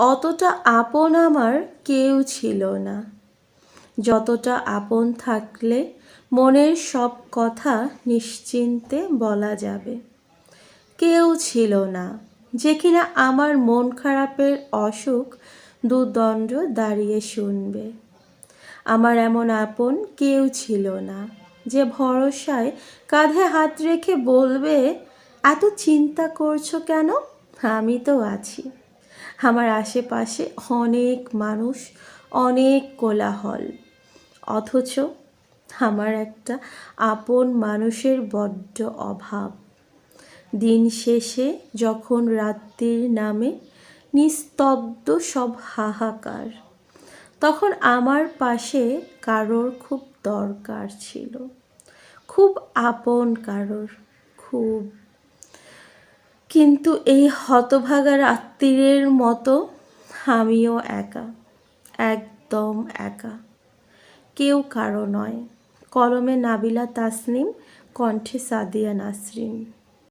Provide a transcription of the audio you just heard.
অতটা আপন আমার কেউ ছিল না। যতটা আপন থাকলে মনের সব কথা নিশ্চিন্তে বলা যাবে। কেউ ছিল না, যে কিনা আমার মন খারাপের অসুখ দুদণ্ড দাঁড়িয়ে শুনবে। আমার এমন আপন কেউ ছিল না, যে ভরসায় কাঁধে হাত রেখে বলবে, এত চিন্তা করছ কেন? আমি তো আছি। আমার আশেপাশে অনেক মানুষ, অনেক কোলাহল। অথচ আমার একটা আপন মানুষের বড্ড অভাব। দিন শেষে যখন রাত্রির নামে নিস্তব্ধ সব হাহাকার, তখন আমার পাশে কারোর খুব দরকার ছিল। খুব আপন কারোর, খুব কিন্তু এই হতভাগা রাত্রিরের মতো আমিও একা, একদম একা। কেউ কারও নয়। কলমে নাবিলা তাসনিম, কণ্ঠে সাদিয়া নাসরিন।